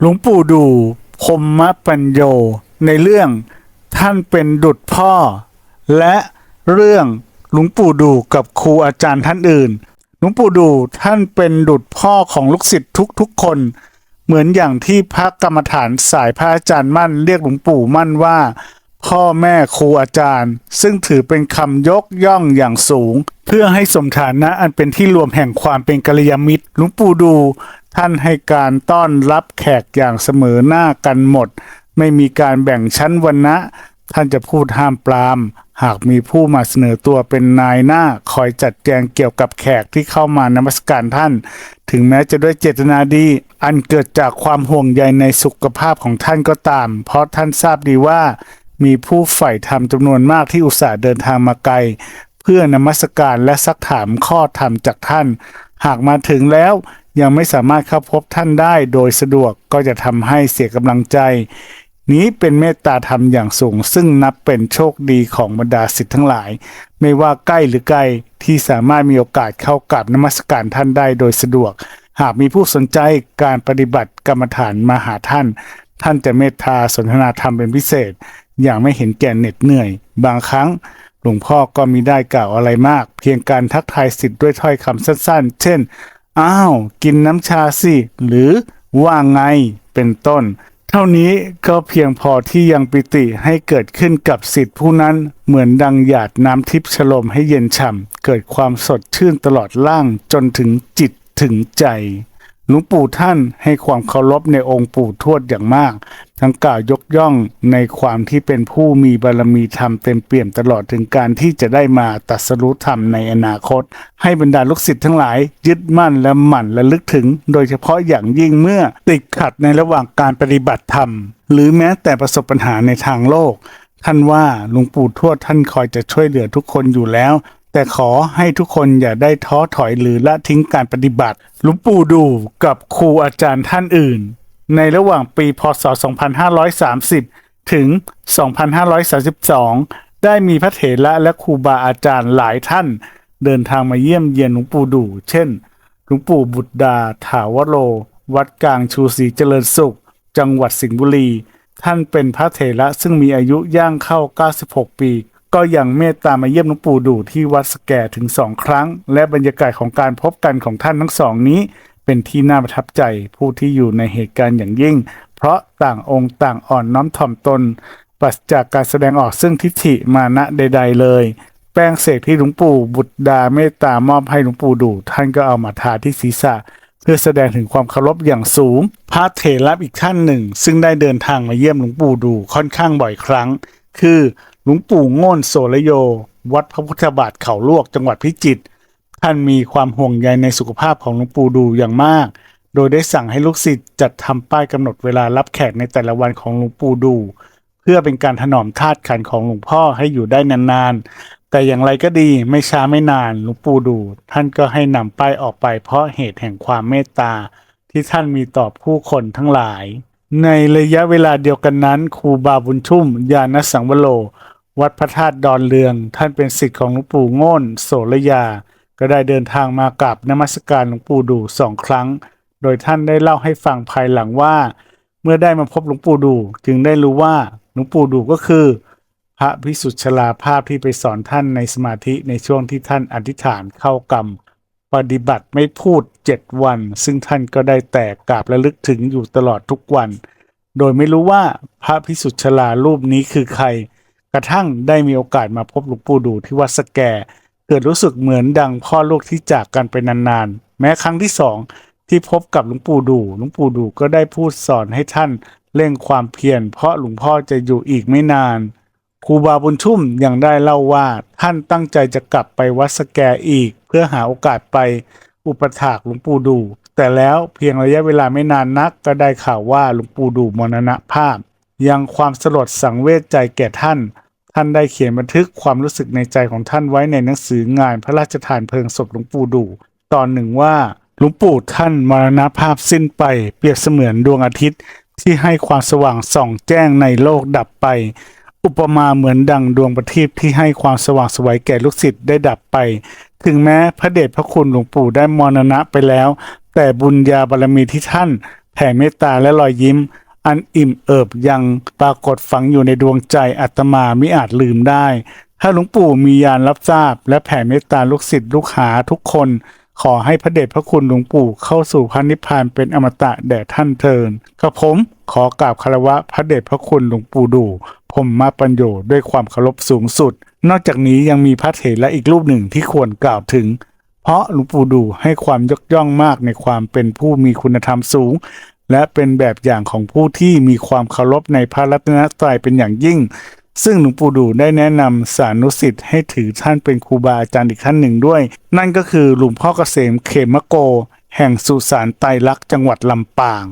หลวงปู่ดูพรหมปัญโยในเรื่องท่านเป็นดุจพ่อ และเรื่องหลวงปู่ดูกับครูอาจารย์ท่านอื่น หลวงปู่ดูท่านเป็นดุจพ่อของลูกศิษย์ทุกๆคน เหมือนอย่างที่พระกรรมฐานสายพระอาจารย์มั่นเรียกหลวงปู่มั่นว่า พ่อแม่ครูอาจารย์ ซึ่งถือเป็นคำยกย่องอย่างสูง เพื่อให้สมฐานะอันเป็นที่รวมแห่งความเป็นกัลยาณมิตรหลวงปู่ดู ท่านให้การต้อนรับแขกอย่างเสมอหน้ากันหมด ไม่มีการแบ่งชั้นวรรณะ ท่านจะพูดห้ามปราม หากมีผู้มาเสนอตัวเป็นนายหน้าคอยจัดแจงเกี่ยวกับแขกที่เข้ามานมัสการท่าน ถึงแม้จะด้วยเจตนาดี อันเกิดจากความห่วงใยในสุขภาพของท่านก็ตาม เพราะท่านทราบดีว่ามีผู้ใฝ่ธรรมจำนวนมากที่อุตส่าห์เดินทางมาไกล เพื่อนมัสการและซักถามข้อธรรมจากท่าน หากมาถึงแล้ว ยังไม่สามารถเข้าพบท่านได้โดยสะดวกก็จะทำให้เสียกำลังใจ นี้เป็นเมตตาธรรมอย่างสูง ซึ่งนับเป็นโชคดีของบรรดาศิษย์ทั้งหลาย ไม่ว่าใกล้หรือไกลที่สามารถมีโอกาสเข้ากับนมัสการท่านได้โดยสะดวก หากมีผู้สนใจการปฏิบัติกรรมฐานมาหาท่าน ท่านจะเมตตาสนทนาธรรมเป็นพิเศษ อย่างไม่เห็นแก่เหน็ดเหนื่อย บางครั้งหลวงพ่อก็มีได้กล่าวอะไรมาก เพียงการทักทายสิทธิ์ด้วยถ้อยคำสั้น ๆ เช่น อ้าว กินน้ำชาสิ หรือว่าไงเป็นต้น เท่านี้ก็เพียงพอที่ยังปิติให้เกิดขึ้นกับสิทธิผู้นั้นเหมือนดังหยาดน้ำทิพย์ฉลมให้เย็นฉ่ำเกิดความสดชื่นตลอดล่างจนถึงจิตถึงใจ หลวงปู่ท่านให้ความเคารพในองค์ปู่ทวดอย่างมาก ทั้งกล่าวยกย่องในความที่เป็นผู้มีบารมีธรรมเต็มเปี่ยมตลอดถึงการที่จะได้มาตรัสรู้ธรรมในอนาคต ให้บรรดาลูกศิษย์ทั้งหลาย ยึดมั่นและหมั่นและลึกถึง โดยเฉพาะอย่างยิ่งเมื่อติดขัดในระหว่างการปฏิบัติธรรม หรือแม้แต่ประสบปัญหาในทางโลกท่านว่าหลวงปู่ทวดท่านคอยจะช่วยเหลือทุกคนอยู่แล้ว แต่ขอให้ทุกคนอย่าได้ท้อถอยหรือละทิ้งการปฏิบัติหลวงปู่ดูกับครูอาจารย์ท่านอื่น ในระหว่างปีพศ 2530 ถึง 2532 ได้มีพระเถระและครูบาอาจารย์หลายท่าน เดินทางมาเยี่ยมเยียนหลวงปู่ดู เช่น หลวงปู่บุตรดา ถาวโร วัดกลางชูศรีเจริญสุข จังหวัดสิงห์บุรี ท่านเป็นพระเถระซึ่งมีอายุย่างเข้า 96 ปี ก็ยังเมตตามาเยี่ยมหลวงปู่ดูที่วัดสแกถึงสองครั้ง และบรรยากาศของการพบกันของท่านทั้งสองนี้ เป็นที่น่าประทับใจผู้ที่อยู่ในเหตุการณ์อย่างยิ่ง เพราะต่างองค์ต่างอ่อนน้อมถ่อมตนปราศจากการแสดงออกซึ่งทิฏฐิมานะใด ๆ เลย แป้งเสกที่หลวงปู่บุตรดาเมตตามอบให้หลวงปู่ดู ท่านก็เอามาทาที่ศีรษะเพื่อแสดงถึงความเคารพอย่างสูง พระเถระอีกท่านหนึ่ง ซึ่งได้เดินทางมาเยี่ยมหลวงปู่ดูค่อนข้างบ่อยครั้ง คือ ลวงปู่ง่นโสระโย วัดพระพุทธบาทเขาลวกจังหวัดพิจิตรท่านมีความห่วงใยในสุขภาพของหลวงปู่ดูอย่างมาก โดยได้สั่งให้ลูกศิษย์จัดทำป้ายกำหนดเวลารับแขกในแต่ละวันของหลวงปู่ดู เพื่อเป็นการถนอมธาตุขันของหลวงพ่อให้อยู่ได้นานๆ แต่อย่างไรก็ดีไม่ช้าไม่นานหลวงปู่ดู ท่านก็ให้นำป้ายออกไปเพราะเหตุแห่งความเมตตา ที่ท่านมีต่อผู้คนทั้งหลาย ในระยะเวลาเดียวกันนั้นครูบาบุญชุ่มญาณสังวโร วัดพระธาตุดอนเรือง ท่านเป็นศิษย์ของหลวงปู่โง่นโสระยา ก็ได้เดินทางมากราบนมัสการหลวงปู่ดูสองครั้ง โดยท่านได้เล่าให้ฟังภายหลังว่า เมื่อได้มาพบหลวงปู่ดูจึงได้รู้ว่าหลวงปู่ดูก็คือ พระพิสุทธิ์ชลาภาพที่ไปสอนท่านในสมาธิในช่วงที่ท่านอธิษฐานเข้ากรรม ปฏิบัติไม่พูดเจ็ดวัน ซึ่งท่านก็ได้แต่กราบระลึกถึงอยู่ตลอดทุกวัน โดยไม่รู้ว่าพระพิสุทธิ์ชลารูปนี้คือใคร กระทั่งได้มีโอกาสมาพบหลวงปู่ดูที่วัดสแก เกิดรู้สึกเหมือนดังพ่อลูกที่จากกันไปนานๆ แม้ครั้งที่สองที่พบกับหลวงปู่ดูหลวงปู่ดูก็ได้พูดสอนให้ท่านเร่งความเพียรเพราะหลวงพ่อจะอยู่อีกไม่นานครูบาบุญชุ่มยังได้เล่าว่าท่านตั้งใจจะกลับไปวัดสแกอีก เพื่อหาโอกาสไปอุปถากหลวงปู่ดู แต่แล้วเพียงระยะเวลาไม่นานนักก็ได้ข่าวว่าหลวงปู่ดูมรณภาพ ยังความสลดสังเวชใจแก่ท่าน ท่านได้เขียนบันทึกความรู้สึกในใจของท่านไว้ในหนังสืองานพระราชทานเพลิงศพหลวงปู่ดู ตอนหนึ่งว่าหลวงปู่ท่านมรณภาพสิ้นไป เปรียบเสมือนดวงอาทิตย์ ที่ให้ความสว่างส่องแจ้งในโลกดับไป อุปมาเหมือนดังดวงประทีปที่ให้ความสว่างสวัยแก่ลูกศิษย์ได้ดับไป ถึงแม้พระเดชพระคุณหลวงปู่ได้มรณะไปแล้ว แต่บุญญาบารมีที่ท่านแผ่เมตตาและรอยยิ้ม อันอิ่มเอิบยังปรากฏฝังอยู่ในดวงใจอาตมาไมิอาจลืมได้ ถ้าหลวงปู่มียานรับทราบ และแผ่เมตตาลูกศิษย์ลูกหาทุกคน ขอให้พระเดชพระคุณหลวงปู่เข้าสู่พระนิพพานเป็นอมตะแด่ท่านเทินกับผมขอกราบคารวะพระเดชพระคุณหลวงปู่ดูผมมาปัญโยด้วยความเคารพสูงสุด นอกจากนี้ยังมีพระเถระอีกรูปหนึ่งที่ควรกล่าวถึง เพราะหลวงปู่ดูให้ความยกย่องมากในความเป็นผู้มีคุณธรรมสูง และเป็นแบบอย่างของผู้ที่มีความเคารพในพระรัตนตรัยเป็นอย่างยิ่ง ซึ่งหลวงปู่ดูได้แนะนำสานุสิทธิ์ให้ถือท่านเป็นครูบาอาจารย์อีกท่านหนึ่งด้วย นั่นก็คือหลวงพ่อเกษมเขมโก แห่งสุสานไตรลักษณ์จังหวัดลำปาง